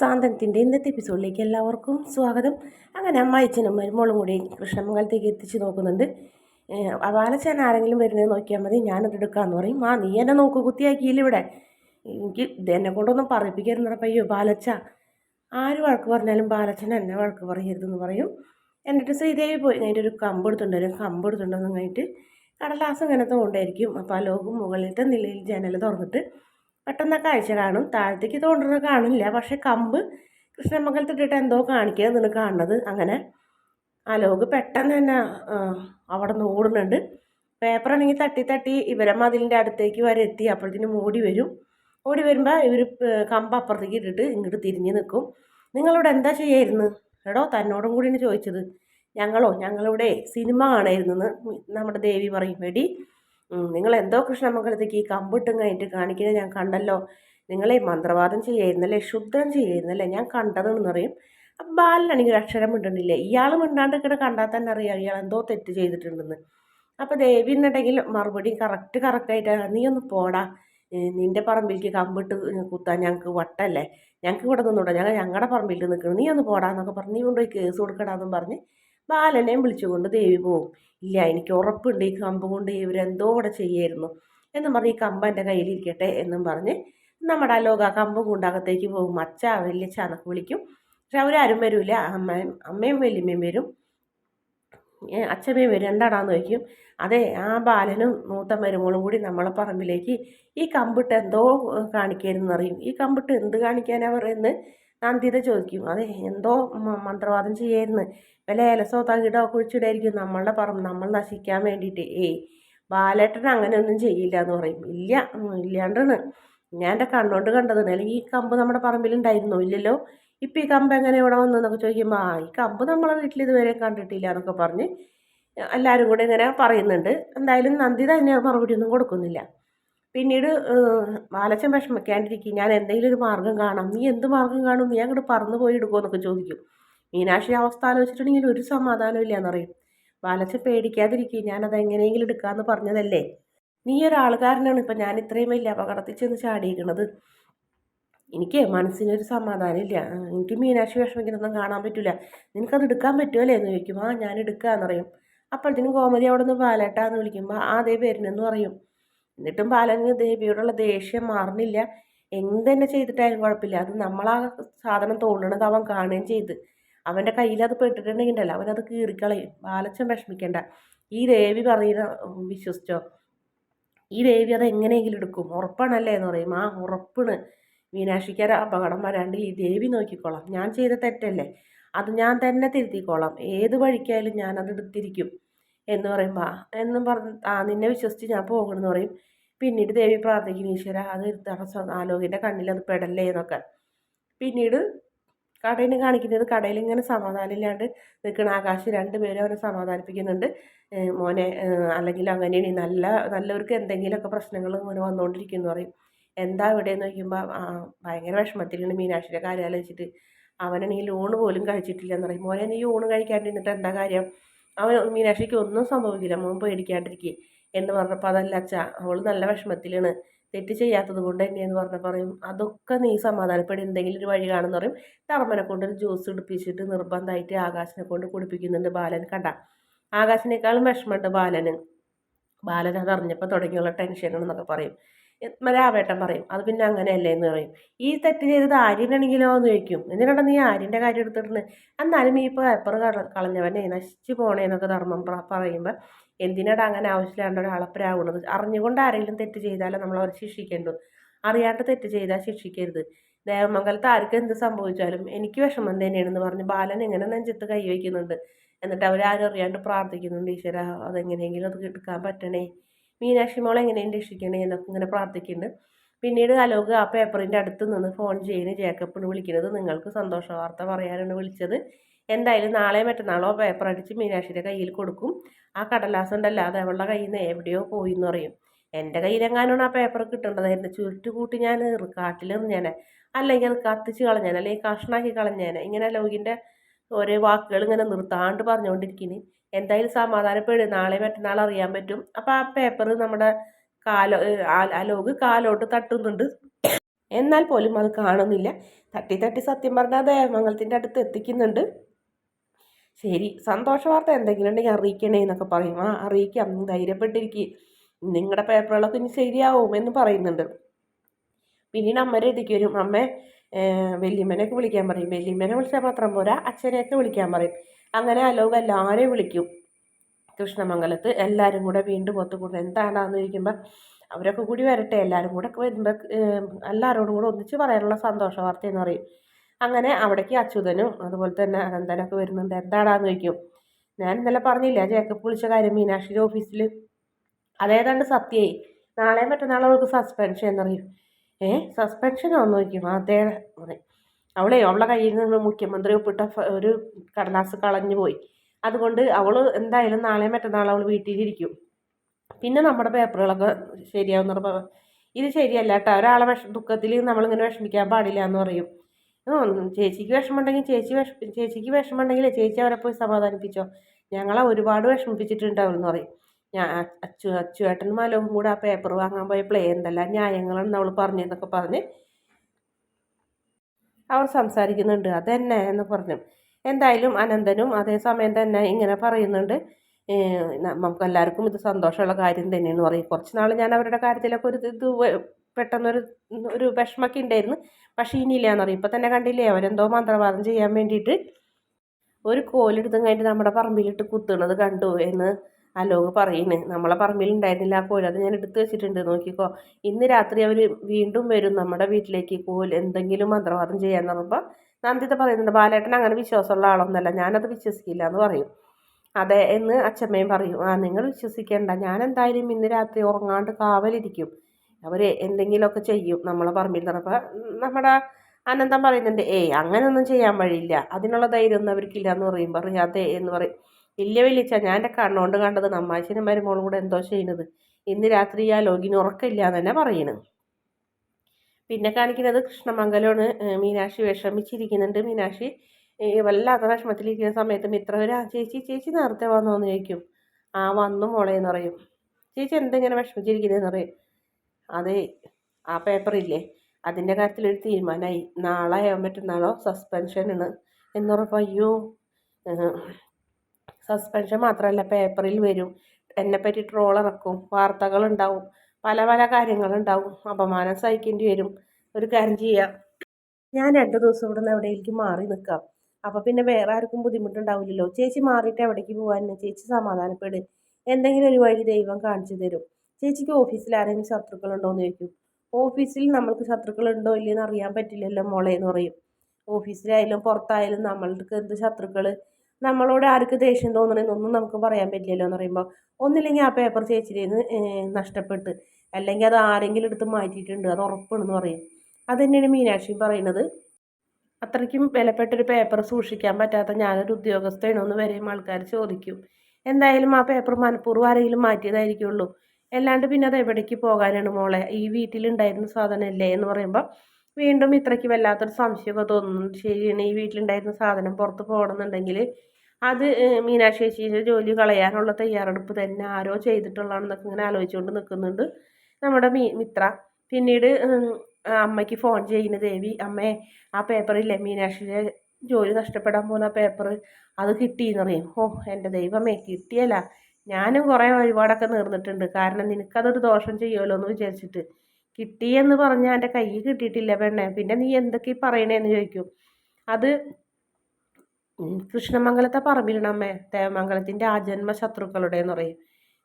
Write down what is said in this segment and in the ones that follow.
സാന്ത്വനത്തിന്റെ ഇന്നത്തെ എപ്പിസോഡിലേക്ക് എല്ലാവർക്കും സ്വാഗതം. അങ്ങനെ അമ്മായിച്ചനും മരുമോളും കൂടി കൃഷ്ണമംഗലത്തേക്ക് എത്തിച്ച് നോക്കുന്നുണ്ട്. ബാലച്ചൻ ആരെങ്കിലും വരുന്നത് നോക്കിയാൽ മതി ഞാനത് എടുക്കാമെന്ന് പറയും. ആ നീ എന്നെ നോക്ക് കുത്തിയാക്കിയില്ല ഇവിടെ? എനിക്ക് എന്നെ കൊണ്ടൊന്നും പറയിപ്പിക്കരുന്നപ്പം അയ്യോ ബാലച്ച ആര് വഴക്ക് പറഞ്ഞാലും ബാലച്ചൻ എന്നെ വഴക്ക് പറയരുതെന്ന് പറയും. എന്നിട്ട് ശ്രീദേവി പോയി. കഴിഞ്ഞിട്ട് ഒരു കമ്പ് എടുത്തുണ്ടായിരുന്നു കമ്പ് എടുത്തുണ്ടെന്ന് കഴിഞ്ഞിട്ട് കടലാസം ഇങ്ങനെ തോണ്ടായിരിക്കും അപ്പോൾ ആ ലോകം മുകളിലത്തെ നിലയിൽ ജനൽ തുറന്നിട്ട് പെട്ടെന്ന് കാഴ്ച കാണും. താഴത്തേക്ക് തോണ്ടുന്നത് കാണില്ല. പക്ഷെ കമ്പ് കൃഷ്ണമംഗലത്തിട്ടിട്ട് എന്തോ കാണിക്കുക കാണുന്നത്. അങ്ങനെ ആ ലോക് പെട്ടെന്ന് തന്നെ അവിടെ നിന്ന് ഓടുന്നുണ്ട്. പേപ്പറാണെങ്കിൽ തട്ടി തട്ടി ഇവരെ മതിലിന്റെ അടുത്തേക്ക് വരെ എത്തി. അപ്പോഴത്തേനും ഓടി വരും. ഓടി വരുമ്പോൾ ഇവർ കമ്പ് അപ്പുറത്തേക്ക് ഇട്ടിട്ട് ഇങ്ങോട്ട് തിരിഞ്ഞ് നിൽക്കും. നിങ്ങളിവിടെ എന്താ ചെയ്യായിരുന്നു? എടോ തന്നോടും കൂടിയാണ് ചോദിച്ചത്. ഞങ്ങളോ ഞങ്ങളിവിടെ സിനിമ കാണായിരുന്നു നമ്മുടെ ദേവി പറയും. വേടി നിങ്ങൾ എന്തോ കൃഷ്ണമംഗലത്തേക്ക് ഈ കമ്പിട്ടും കഴിഞ്ഞിട്ട് കാണിക്കുന്നത് ഞാൻ കണ്ടല്ലോ. നിങ്ങളെ മന്ത്രവാദം ചെയ്യായിരുന്നല്ലേ ശുദ്ധം ചെയ്യായിരുന്നല്ലേ ഞാൻ കണ്ടതെന്ന് പറയും. അപ്പം ബാലനാണെങ്കിൽ അക്ഷരം മിണ്ടുന്നില്ലേ ഇയാൾ മിണ്ടാണ്ട് ഇങ്ങനെ കണ്ടാൽ തന്നെ അറിയാം ഇയാൾ എന്തോ തെറ്റ് ചെയ്തിട്ടുണ്ടെന്ന്. അപ്പോൾ ദേവി എന്നുണ്ടെങ്കിൽ മറുപടി കറക്റ്റ് കറക്റ്റായിട്ട് നീ ഒന്ന് പോടാ. നിന്റെ പറമ്പിലേക്ക് കമ്പിട്ട് കുത്താൻ ഞങ്ങൾക്ക് വട്ടല്ലേ? ഞങ്ങൾക്ക് ഇവിടെ നിന്നൂടാ. ഞങ്ങൾ ഞങ്ങളുടെ പറമ്പിലേക്ക് നിൽക്കണം നീ ഒന്ന് പോടാന്നൊക്കെ പറഞ്ഞ് നീ കൊണ്ടുപോയി കേസ് കൊടുക്കടാന്നും പറഞ്ഞ് ബാലനെയും വിളിച്ചുകൊണ്ട് ദേവി പോകും ഇല്ല എനിക്ക് ഉറപ്പുണ്ട്. ഈ കമ്പ് കൊണ്ട് ഇവരെന്തോ ഇവിടെ ചെയ്യായിരുന്നു. എന്നും പറഞ്ഞ് ഈ കമ്പ് എന്റെ കയ്യിലിരിക്കട്ടെ എന്നും പറഞ്ഞ് നമ്മുടെ ആ ലോക കമ്പും കൊണ്ടകത്തേക്ക് പോകും. അച്ഛ വലിയ ചനക്ക് വിളിക്കും. പക്ഷെ അവരാരും വരില്ല അമ്മയും അമ്മയും വലിയമ്മയും വരും. അച്ഛമ്മയും വരും. എന്താടാന്ന് ചോദിക്കും. അതെ ആ ബാലനും മൂത്ത മരുമോളും കൂടി നമ്മളെ പറമ്പിലേക്ക് ഈ കമ്പിട്ട് എന്തോ കാണിക്കായിരുന്നു അറിയും ഈ കമ്പിട്ട് എന്ത് കാണിക്കാനാ പറയുന്നത്? നന്ദിത ചോദിക്കും അതെ എന്തോ മന്ത്രവാദം ചെയ്യായിരുന്നു. വല്ല ഏലസോ തകിടോ കുഴിച്ചിടായിരിക്കും നമ്മളുടെ പറമ്പ്. നമ്മൾ നശിക്കാൻ വേണ്ടിയിട്ട്. ഏയ് ബാലേട്ടൻ അങ്ങനെയൊന്നും ചെയ്യില്ല എന്ന് പറയും. ഇല്ല ഇല്ലാണ്ടാണ്. ഞാൻ എന്റെ കണ്ണുകൊണ്ട് കണ്ടതാണ്. അല്ലെങ്കിൽ ഈ കമ്പ് നമ്മുടെ പറമ്പിലുണ്ടായിരുന്നോ ഇല്ലല്ലോ. ഇപ്പം ഈ കമ്പ് എങ്ങനെ ഇവിടെ വന്നതെന്നൊക്കെ ചോദിക്കുമ്പോൾ ആ ഈ കമ്പ് നമ്മളെ വീട്ടിൽ ഇതുവരെ കണ്ടിട്ടില്ല എന്നൊക്കെ പറഞ്ഞ് എല്ലാവരും കൂടെ ഇങ്ങനെ പറയുന്നുണ്ട്. എന്തായാലും നന്ദിത തന്നെ മറുപടി ഒന്നും കൊടുക്കുന്നില്ല. പിന്നീട് ബാലച്ചൻ വിഷമിക്കാണ്ടിരിക്കും ഞാൻ എന്തെങ്കിലും ഒരു മാർഗം കാണാം. നീ എന്ത് മാർഗം കാണും? നീ അങ്ങോട്ട് പറന്നു പോയി എടുക്കുമെന്നൊക്കെ ചോദിക്കും. മീനാക്ഷി അവസ്ഥ ആലോചിച്ചിട്ടുണ്ടെങ്കിൽ ഒരു സമാധാനം ഇല്ല എന്നറിയും ബാലച്ചൻ പേടിക്കാതിരിക്കും ഞാനത് എങ്ങനെയെങ്കിലും എടുക്കാമെന്ന് പറഞ്ഞതല്ലേ? നീ ഒരാൾക്കാരനാണ് ഇപ്പം ഞാൻ ഇത്രയും വലിയ അപകടത്തിൽ ചെന്ന് ചാടിയിരിക്കണത്. എനിക്ക് മനസ്സിനൊരു സമാധാനം ഇല്ല. എനിക്ക് മീനാക്ഷി വിഷമിക്കുന്നൊന്നും കാണാൻ പറ്റില്ല നിനക്കത് എടുക്കാൻ പറ്റുമല്ലേ എന്ന് ചോദിക്കും. ആ ഞാൻ എടുക്കാമെന്നറിയും അപ്പോഴത്തേനും കോമതി അവിടെ നിന്ന് ബാലേട്ടാന്ന് വിളിക്കുമ്പോൾ ആ അതേ പേരിനെന്ന് പറയും. എന്നിട്ടും ബാലന് ദേവിയോടുള്ള ദേഷ്യം മാറുന്നില്ല. എന്ത് തന്നെ ചെയ്തിട്ടായാലും കുഴപ്പമില്ല. അത് നമ്മളാ സാധനം തോന്നണത് അവൻ കാണുകയും ചെയ്ത്. അവന്റെ കയ്യിൽ അത് പെട്ടിട്ടുണ്ടെങ്കിലല്ല അവനത് കീറിക്കളയും. ബാലച്ചൻ വിഷമിക്കേണ്ട. ഈ ദേവി പറയുന്ന വിശ്വസിച്ചോ? ഈ ദേവി അത് എങ്ങനെയെങ്കിലും എടുക്കും. ഉറപ്പാണല്ലേ എന്ന് പറയും. ആ ഉറപ്പാണ്. മീനാക്ഷിക്കാരെ അപകടം വരാണ്ട് ഈ ദേവി നോക്കിക്കോളാം. ഞാൻ ചെയ്ത തെറ്റല്ലേ? അത് ഞാൻ തന്നെ തിരുത്തിക്കോളാം. ഏത് വഴിക്കായാലും ഞാനത് എടുത്തിരിക്കും. എന്ന് പറയുമ്പോൾ എന്നും പറഞ്ഞ് ആ നിന്നെ വിശ്വസിച്ച് ഞാൻ പോകണമെന്ന് പറയും. പിന്നീട് ദേവി പ്രാർത്ഥിക്കുന്നു ഈശ്വര അത് തടസ്സം ആലോകിന്റെ കണ്ണിൽ അത് പെടല്ലേ എന്നൊക്കെ. പിന്നീട് കടയിൽ കാണിക്കുന്നത് കടയിൽ ഇങ്ങനെ സമാധാനമില്ലാണ്ട് നിൽക്കുന്ന ആകാശ് രണ്ടുപേരും അവനെ സമാധാനിപ്പിക്കുന്നുണ്ട്. മോനെ അല്ലെങ്കിൽ അങ്ങനെയാണ് നല്ല നല്ലവർക്ക് എന്തെങ്കിലുമൊക്കെ പ്രശ്നങ്ങൾ ഇങ്ങനെ വന്നുകൊണ്ടിരിക്കുന്നു പറയും. എന്താ ഇവിടെ? എന്ന് നോക്കുമ്പോൾ ഭയങ്കര വിഷമത്തിലാണ് മീനാക്ഷിയുടെ കാര്യം ആലോചിച്ചിട്ട് അവനാണെങ്കിൽ ഊണ് പോലും കഴിച്ചിട്ടില്ല എന്ന് പറയും. മോനെ നീ ഊണ് കഴിക്കാണ്ടിരുന്നിട്ട് എന്താ കാര്യം? അവൻ മീനാക്ഷിക്ക് ഒന്നും സംഭവിക്കില്ല. മോൻ പേടിക്കാണ്ടിരിക്കുക എന്ന് പറഞ്ഞപ്പോൾ അതല്ല അച്ഛ അവൾ നല്ല വിഷമത്തിലാണ്. തെറ്റ് ചെയ്യാത്തത് കൊണ്ട് തന്നെയെന്ന് പറഞ്ഞ പറയും. അതൊക്കെ നീ സമാധാനപ്പെടും. എന്തെങ്കിലും ഒരു വഴി കാണുമെന്ന് പറയും. ടർമ്മനെ കൊണ്ടൊരു ജ്യൂസ് എടുപ്പിച്ചിട്ട് നിർബന്ധമായിട്ട് ആകാശിനെ കൊണ്ട് കുടിപ്പിക്കുന്നുണ്ട് ബാലൻ. കണ്ട? ആകാശിനേക്കാളും വിഷമമുണ്ട് ബാലന്. ബാലൻ അതറിഞ്ഞപ്പോൾ തുടങ്ങിയുള്ള തുടങ്ങിയുള്ള ടെൻഷനാണെന്നൊക്കെ പറയും. രാവേട്ടൻ പറയും അത് പിന്നെ അങ്ങനെയല്ലേ എന്ന് പറയും. ഈ തെറ്റ് ചെയ്തത് ആര്യനാണെങ്കിലോ എന്ന് ചോദിക്കും. എന്തിനാണ് നീ ആര്യന്റെ കാര്യം എടുത്തിടുന്നത് എന്നാലും ഈ പേപ്പർ കളഞ്ഞവനെ നശിച്ചു പോണേന്നൊക്കെ ധർമ്മം പറയുമ്പോൾ എന്തിനാണ് അങ്ങനെ ആവശ്യമില്ലാണ്ട് ഒരാളപ്പരാകുന്നത് അറിഞ്ഞുകൊണ്ട് ആരെങ്കിലും തെറ്റ് ചെയ്താലേ നമ്മൾ അവരെ ശിക്ഷിക്കേണ്ടു. അറിയാണ്ട് തെറ്റ് ചെയ്താൽ ശിക്ഷിക്കരുത്. ദേവമംഗലത്ത് ആർക്ക് എന്ത് സംഭവിച്ചാലും എനിക്ക് വിഷമം തന്നെയാണെന്ന് പറഞ്ഞ് ബാലൻ ഇങ്ങനെ നെഞ്ചത്ത് കൈവയ്ക്കുന്നുണ്ട്? എന്നിട്ട് അവരാരും അറിയാണ്ട് പ്രാർത്ഥിക്കുന്നുണ്ട് ഈശ്വര അതെങ്ങനെയെങ്കിലും അത് എടുക്കാൻ പറ്റണേ. മീനാക്ഷി മോളെ എങ്ങനെയും രക്ഷിക്കണേ എന്നൊക്കെ ഇങ്ങനെ പ്രാർത്ഥിക്കുന്നുണ്ട്. പിന്നീട് അലോക് ആ പേപ്പറിന്റെ അടുത്ത് നിന്ന് ഫോൺ ചെയ്യുന്ന ജേക്കപ്പിന് വിളിക്കുന്നത് നിങ്ങൾക്ക് സന്തോഷ വാർത്ത പറയാനാണ് വിളിച്ചത്. എന്തായാലും നാളെ മറ്റന്നാളോ പേപ്പർ അടിച്ച് മീനാക്ഷിയുടെ കയ്യിൽ കൊടുക്കും. ആ കടലാസം ഉണ്ടല്ലോ അത് അവളുടെ കയ്യിൽ നിന്ന് എവിടെയോ പോയി എന്ന് പറയും. എന്റെ കയ്യിലെങ്ങാനാണ് ആ പേപ്പർ കിട്ടേണ്ടതായിരുന്നു. ചുരുട്ട് കൂട്ടി ഞാൻ കാട്ടിലെറിഞ്ഞേനെ. അല്ലെങ്കിൽ അത് കത്തിച്ച് കളഞ്ഞേനെ. അല്ലെങ്കിൽ കഷ്ണാക്കി കളഞ്ഞേനെ. ഇങ്ങനെ ലോകിന്റെ ഓരോ വാക്കുകൾ ഇങ്ങനെ നിർത്താണ്ട് പറഞ്ഞുകൊണ്ടിരിക്കുന്നു എന്തായാലും സമാധാനപ്പെടും. നാളെ മറ്റന്നാൾ അറിയാൻ പറ്റും. അപ്പോൾ ആ പേപ്പർ നമ്മുടെ കാലോ അലോക് കാലോട്ട് തട്ടുന്നുണ്ട്. എന്നാൽ പോലും അത് കാണുന്നില്ല. തട്ടി തട്ടി സത്യം പറഞ്ഞാൽ ദേവമംഗലത്തിന്റെ അടുത്ത് എത്തിക്കുന്നുണ്ട്. ശരി സന്തോഷ വാർത്ത എന്തെങ്കിലും ഉണ്ടെങ്കിൽ അറിയിക്കണേ എന്നൊക്കെ പറയും. ആ അറിയിക്കാം. ധൈര്യപ്പെട്ടിരിക്കുക നിങ്ങളുടെ പേപ്പറുകളൊക്കെ ഇനി ശരിയാവും എന്ന് പറയുന്നുണ്ട്. പിന്നീട് അമ്മയുടെ ഇതിക്ക് വരും. അമ്മ വല്യമ്മനെയൊക്കെ വിളിക്കാൻ പറയും. വല്യമ്മനെ വിളിച്ചാൽ മാത്രം പോരാ അച്ഛനെയൊക്കെ വിളിക്കാൻ പറയും. അങ്ങനെ അലോക എല്ലാവരെയും വിളിക്കും. കൃഷ്ണമംഗലത്ത് എല്ലാവരും കൂടെ വീണ്ടും ഒത്തുകൂടും. എന്താണെന്ന് ചോദിക്കുമ്പോൾ അവരൊക്കെ കൂടി വരട്ടെ എല്ലാവരും കൂടെ വരുമ്പോൾ എല്ലാവരോടും കൂടെ ഒന്നിച്ച് പറയാനുള്ള സന്തോഷ വാർത്ത എന്ന് പറയും. അങ്ങനെ അവിടേക്ക് അച്യുതനും അതുപോലെ തന്നെ അനന്തനൊക്കെ വരുന്നുണ്ട്. എന്താടാന്ന് ചോദിക്കും. ഞാൻ ഇന്നലെ പറഞ്ഞില്ല ജേക്കബ് വിളിച്ച കാര്യം മീനാക്ഷിയുടെ ഓഫീസിൽ അതേതാണ്ട് സത്യമായി നാളെ മറ്റന്നാൾ അവൾക്ക് സസ്പെൻഷൻ എന്നറിയും. ഏ? സസ്പെൻഷൻ ചോദിക്കും അതേ പറയും അവളെ അവളുടെ കയ്യിൽ നിന്ന് മുഖ്യമന്ത്രി ഒപ്പിട്ട ഒരു കടലാസ് കളഞ്ഞു പോയി. അതുകൊണ്ട് അവൾ എന്തായാലും നാളെ മറ്റന്നാൾ അവൾ വീട്ടിലിരിക്കും. പിന്നെ നമ്മുടെ പേപ്പറുകളൊക്കെ ശരിയാവുന്ന ഇത് ശരിയല്ല കേട്ടോ. ഒരാളെ വിഷ ദുഃഖത്തിൽ നമ്മളിങ്ങനെ വിഷമിക്കാൻ പാടില്ല എന്ന് പറയും. ചേച്ചിക്ക് വിഷമമുണ്ടെങ്കിൽ ചേച്ചി വിഷ ചേച്ചിക്ക് വിഷമമുണ്ടെങ്കിൽ ചേച്ചി അവരെ പോയി സമാധാനിപ്പിച്ചോ? ഞങ്ങളെ ഒരുപാട് വിഷമിപ്പിച്ചിട്ടുണ്ടാവും എന്ന് പറയും. ഞാൻ അച്ചു അച്ചുവേട്ടനും മലവും കൂടെ ആ പേപ്പർ വാങ്ങാൻ പോയപ്പോഴേ എന്തെല്ലാം ന്യായങ്ങളാണ് അവൾ പറഞ്ഞതെന്നൊക്കെ പറഞ്ഞ് അവർ സംസാരിക്കുന്നുണ്ട്. അതെന്നെ എന്ന് പറഞ്ഞു. എന്തായാലും അനന്തനും അതേസമയം തന്നെ ഇങ്ങനെ പറയുന്നുണ്ട്. നമുക്ക് എല്ലാവർക്കും ഇത് സന്തോഷമുള്ള കാര്യം തന്നെയെന്ന് പറയും. കുറച്ച് നാൾ ഞാൻ അവരുടെ കാര്യത്തിലൊക്കെ ഒരു ഇത് പെട്ടെന്നൊരു ഒരു വിഷമൊക്കെ ഉണ്ടായിരുന്നു. പക്ഷേ ഇനിയില്ലാന്ന് പറയും. ഇപ്പം തന്നെ കണ്ടില്ലേ അവരെന്തോ മന്ത്രവാദം ചെയ്യാൻ വേണ്ടിയിട്ട് ഒരു കോലെടുത്തും കഴിഞ്ഞിട്ട് നമ്മുടെ പറമ്പിലിട്ട് കുത്തുന്നത് കണ്ടു എന്ന് അലോക് പറയുന്നത് നമ്മളെ പറമ്പിലുണ്ടായിരുന്നില്ല ആ കോൽ. അത് ഞാൻ എടുത്തു വെച്ചിട്ടുണ്ട്. നോക്കിക്കോ. ഇന്ന് രാത്രി അവർ വീണ്ടും വരും നമ്മുടെ വീട്ടിലേക്ക് കോൽ എന്തെങ്കിലും മന്ത്രവാദം ചെയ്യാൻ പറയുമ്പോൾ നന്ദിത പറയുന്നുണ്ട് ബാലേട്ടൻ അങ്ങനെ വിശ്വാസമുള്ള ആളൊന്നുമല്ല ഞാനത് വിശ്വസിക്കില്ല എന്ന് പറയും. അതെ എന്ന് അച്ഛമ്മയും പറയും. ആ നിങ്ങൾ വിശ്വസിക്കേണ്ട. ഞാൻ എന്തായാലും ഇന്ന് രാത്രി ഉറങ്ങാണ്ട് കാവലിരിക്കും. അവർ എന്തെങ്കിലുമൊക്കെ ചെയ്യും നമ്മളെ പറമ്പിൽ. നടപ്പോൾ നമ്മുടെ അനന്തം പറയുന്നുണ്ട് ഏയ് അങ്ങനെയൊന്നും ചെയ്യാൻ വഴിയില്ല. അതിനുള്ള ധൈര്യമൊന്നും അവർക്കില്ല എന്ന് പറയും അറിയാതെ എന്ന് പറയും. ഇല്ല ചാ ഞാൻ എന്റെ കണ്ണുകൊണ്ട് കണ്ടത് നമ്മാശിനും മരുമോളും കൂടെ എന്തോ ചെയ്യുന്നത്. ഇന്ന് രാത്രി ആ ലോകിന് ഉറക്കമില്ല എന്ന് തന്നെ പറയണത് പിന്നെ കാണിക്കുന്നത് കൃഷ്ണമംഗലമാണ്. മീനാക്ഷി വിഷമിച്ചിരിക്കുന്നുണ്ട്. മീനാക്ഷി വല്ലാത്ത വിഷമത്തിലിരിക്കുന്ന സമയത്ത് മിത്രവർ ആ ചേച്ചി ചേച്ചി നേരത്തെ വന്നോ എന്ന് ചോദിക്കും. ആ വന്നു മോളെ എന്ന് പറയും. ചേച്ചി എന്തെങ്ങനെ വിഷമിച്ചിരിക്കുന്നതെന്ന് പറയും. അതെ ആ പേപ്പറില്ലേ അതിന്റെ കാര്യത്തിലൊരു തീരുമാനമായി നാളെ ആവാൻ പറ്റുന്നാളോ സസ്പെൻഷനാണ് എന്നുറപ്പ് അയ്യോ സസ്പെൻഷൻ മാത്രമല്ല പേപ്പറിൽ വരും. എന്നെപ്പറ്റി ട്രോൾ ഇറക്കും വാർത്തകളുണ്ടാവും പല പല കാര്യങ്ങളുണ്ടാവും അപമാനം സഹിക്കേണ്ടി വരും. ഒരു കാര്യം ചെയ്യാം. ഞാൻ രണ്ട് ദിവസം ഇവിടെ നിന്ന് എവിടെയെങ്കിലും മാറി നിൽക്കാം. അപ്പോൾ പിന്നെ വേറെ ആർക്കും ബുദ്ധിമുട്ടുണ്ടാവില്ലല്ലോ. ചേച്ചി മാറിയിട്ട് എവിടേക്ക് പോകാൻ ചേച്ചി സമാധാനപ്പെട്. എന്തെങ്കിലും ഒരു വഴി ദൈവം കാണിച്ചു തരും. ചേച്ചിക്ക് ഓഫീസിൽ ആരെങ്കിലും ശത്രുക്കളുണ്ടോ എന്ന് ചോദിക്കും. ഓഫീസിൽ നമ്മൾക്ക് ശത്രുക്കളുണ്ടോ ഇല്ലയെന്ന് അറിയാൻ പറ്റില്ലല്ലോ മോളെ എന്ന് പറയും. ഓഫീസിലായാലും പുറത്തായാലും നമ്മൾക്ക് എന്ത് ശത്രുക്കൾ നമ്മളോട് ആർക്ക് ദേഷ്യം തോന്നണമെന്നൊന്നും നമുക്ക് പറയാൻ പറ്റില്ലല്ലോ എന്ന് പറയുമ്പോൾ ഒന്നില്ലെങ്കിൽ ആ പേപ്പർ ചേച്ചിയിൽ നഷ്ടപ്പെട്ട് അല്ലെങ്കിൽ അത് ആരെങ്കിലും എടുത്ത് മാറ്റിയിട്ടുണ്ട് അത് ഉറപ്പാണെന്ന് പറയും. അത് തന്നെയാണ് മീനാക്ഷി പറയുന്നത്. അത്രയ്ക്കും വിലപ്പെട്ടൊരു പേപ്പർ സൂക്ഷിക്കാൻ പറ്റാത്ത ഞാനൊരു ഉദ്യോഗസ്ഥയാണോ എന്ന് വരെയും ആൾക്കാർ ചോദിക്കും. എന്തായാലും ആ പേപ്പർ മനഃപൂർവം ആരെങ്കിലും മാറ്റിയതായിരിക്കുള്ളൂ. അല്ലാണ്ട് പിന്നെ അത് എവിടേക്ക് പോകാനാണ് മോളെ? ഈ വീട്ടിലുണ്ടായിരുന്ന സാധനമല്ലേ എന്ന് പറയുമ്പോൾ വീണ്ടും ഇത്രയ്ക്ക് വല്ലാത്തൊരു സംശയമൊക്കെ തോന്നുന്നു ശരിയാണ് ഈ വീട്ടിലുണ്ടായിരുന്ന സാധനം പുറത്ത് പോകണമെന്നുണ്ടെങ്കിൽ അത് മീനാക്ഷി ചേച്ചിയുടെ ജോലി കളയാനുള്ള തയ്യാറെടുപ്പ് തന്നെ ആരോ ചെയ്തിട്ടുള്ളതാണെന്നൊക്കെ ഇങ്ങനെ ആലോചിച്ചുകൊണ്ട് നിൽക്കുന്നുണ്ട് നമ്മുടെ മീ മിത്ര. പിന്നീട് അമ്മയ്ക്ക് ഫോൺ ചെയ്യുന്ന ദേവി അമ്മേ ആ പേപ്പറില്ലേ? മീനാക്ഷിയുടെ ജോലി നഷ്ടപ്പെടാൻ പോകുന്ന പേപ്പർ അത് കിട്ടിയെന്നറിയും. ഓ എന്റെ ദൈവമേ കിട്ടിയല്ല. ഞാനും കുറേ വഴിപാടൊക്കെ നേർന്നിട്ടുണ്ട്. കാരണം നിനക്കതൊരു ദോഷം ചെയ്യുമല്ലോ എന്ന് വിചാരിച്ചിട്ട്. കിട്ടിയെന്ന് പറഞ്ഞാൽ എന്റെ കയ്യിൽ കിട്ടിയിട്ടില്ല പെണ്ണെ. പിന്നെ നീ എന്തൊക്കെ പറയണേന്ന് ചോദിക്കും. അത് കൃഷ്ണമംഗലത്തെ പറമ്പിലിടമ്മേ ദേവമംഗലത്തിന്റെ ആജന്മ ശത്രുക്കളുടെ എന്ന് പറയും.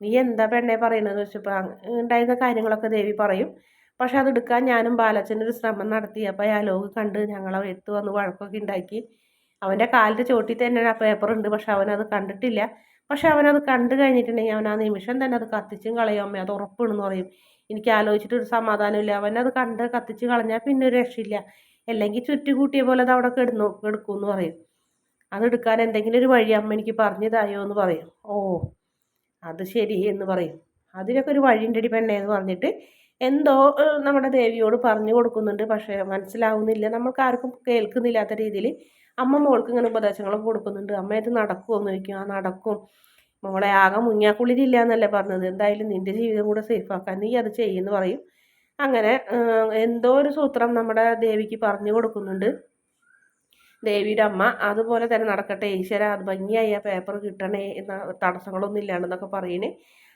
നീ എന്താ പെണ്ണെ പറയുന്നതെന്ന് വെച്ചപ്പോൾ ഉണ്ടായിരുന്ന കാര്യങ്ങളൊക്കെ ദേവി പറയും. പക്ഷെ അതെടുക്കാൻ ഞാനും ബാലച്ചനൊരു ശ്രമം നടത്തി. അപ്പോൾ ആ ലോക് കണ്ട് ഞങ്ങളെ എടുത്ത് വന്ന് വഴക്കൊക്കെ ഉണ്ടാക്കി. അവന്റെ കാലിന്റെ ചോട്ടിൽ തന്നെ ആ പേപ്പർ ഉണ്ട്. പക്ഷെ അവനത് കണ്ടിട്ടില്ല. പക്ഷെ അവനത് കണ്ടു കഴിഞ്ഞിട്ടുണ്ടെങ്കിൽ അവൻ ആ നിമിഷം തന്നെ അത് കത്തിച്ചും കളയും അമ്മ. അത് ഉറപ്പാണെന്ന് പറയും. എനിക്ക് ആലോചിച്ചിട്ടൊരു സമാധാനമില്ല. അവനത് കണ്ട് കത്തിച്ച് കളഞ്ഞാൽ പിന്നെ ഒരു രക്ഷയില്ല. അല്ലെങ്കിൽ ചുറ്റുകൂട്ടിയ പോലെ അത് അവിടെ കിടന്നു കിടക്കും പറയും. അതെടുക്കാൻ എന്തെങ്കിലും ഒരു വഴി അമ്മ എനിക്ക് പറഞ്ഞു തായോ എന്ന് പറയും. ഓ അത് ശരി എന്ന് പറയും. അതിനൊക്കെ ഒരു വഴി ഉണ്ടടി പെണ്ണേ എന്ന് പറഞ്ഞിട്ട് എന്തോ നമ്മുടെ ദേവിയോട് പറഞ്ഞു കൊടുക്കുന്നുണ്ട്. പക്ഷേ മനസ്സിലാവുന്നില്ല. നമ്മൾക്ക് ആർക്കും കേൾക്കുന്നില്ലാത്ത രീതിയിൽ അമ്മ മോൾക്ക് ഇങ്ങനെ ഉപദേശങ്ങളും കൊടുക്കുന്നുണ്ട്. അമ്മ ഇത് നടക്കുമോ എന്ന് ചോദിക്കും. ആ നടക്കും. മോളെ ആകെ മുങ്ങിയാക്കുള്ളിലില്ല എന്നല്ലേ പറഞ്ഞത്. എന്തായാലും നിന്റെ ജീവിതം കൂടെ സേഫാക്കാൻ നീ അത് ചെയ്യുമെന്ന് പറയും. അങ്ങനെ എന്തോ ഒരു സൂത്രം നമ്മുടെ ദേവിക്ക് പറഞ്ഞു കൊടുക്കുന്നുണ്ട്. ദേവിയുടെ അമ്മ അതുപോലെ തന്നെ നടക്കട്ടെ ഈശ്വര അത് ഭംഗിയായി ആ പേപ്പർ കിട്ടണേ എന്ന തടസ്സങ്ങളൊന്നും ഇല്ലാണ്ടെന്നൊക്കെ പറയണേ.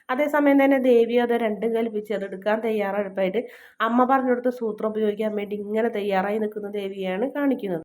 അതേസമയം തന്നെ ദേവി അത് രണ്ടും കൽപ്പിച്ച് അത് എടുക്കാൻ തയ്യാറെടുപ്പായിട്ട് അമ്മ പറഞ്ഞു കൊടുത്ത് സൂത്രം ഉപയോഗിക്കാൻ വേണ്ടി ഇങ്ങനെ തയ്യാറായി നിൽക്കുന്ന ദേവിയാണ് കാണിക്കുന്നത്.